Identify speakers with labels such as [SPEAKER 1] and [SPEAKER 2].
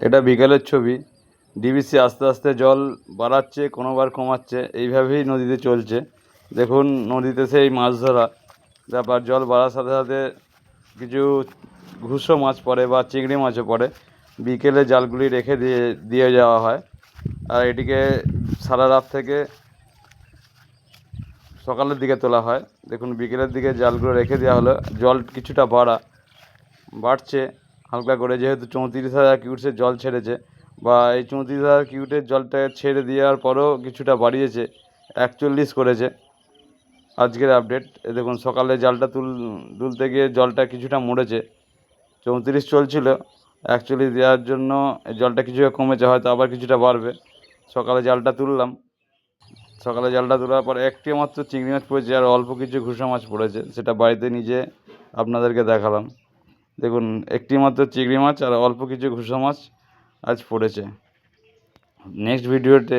[SPEAKER 1] এটা বিকেলের ছবি। ডিবিসি আস্তে আস্তে জল বাড়াচ্ছে, কোনোবার কমাচ্ছে, এইভাবেই নদীতে চলছে। দেখুন, নদীতে সেই মাছ ধরা। ব্যাপার জল বাড়ার সাথে সাথে কিছু ঘুষো মাছ পড়ে বা চিংড়ি মাছও পড়ে। বিকেলে জালগুলি রেখে দিয়ে দিয়ে যাওয়া হয়। আর এটিকে সারা রাত থেকে সকালের দিকে তোলা হয়। দেখুন, বিকেলের দিকে জালগুলো রেখে দেওয়া হলো। জল কিছুটা বাড়া, বাড়ছে। হালকা করে, যেহেতু চৌত্রিশ হাজার কিউটসের জল ছেড়েছে বা এই চৌত্রিশ হাজার কিউটের জলটা ছেড়ে দেওয়ার পরেও কিছুটা বাড়িয়েছে, একচল্লিশ করেছে। আজকের আপডেট এ দেখুন, সকালে জালটা তুল, তুলতে গিয়ে জলটা কিছুটা মরেছে, চৌত্রিশ চলছিল, একচল্লিশ দেওয়ার জন্য জলটা কিছুটা কমেছে, হয়তো আবার কিছুটা বাড়বে। সকালে জালটা তুললাম, সকালে জালটা তোলার পর একটি মাত্র চিংড়ি মাছ পড়েছে, আর অল্প কিছু ঘুষা মাছ পড়েছে, সেটা বাড়িতে নিজে আপনাদেরকে দেখালাম। দেখুন একটি মাত্র চিংড়ি মাছ আর অল্প কিছু ঘুষা মাছ আজ পড়েছে। নেক্সট ভিডিওতে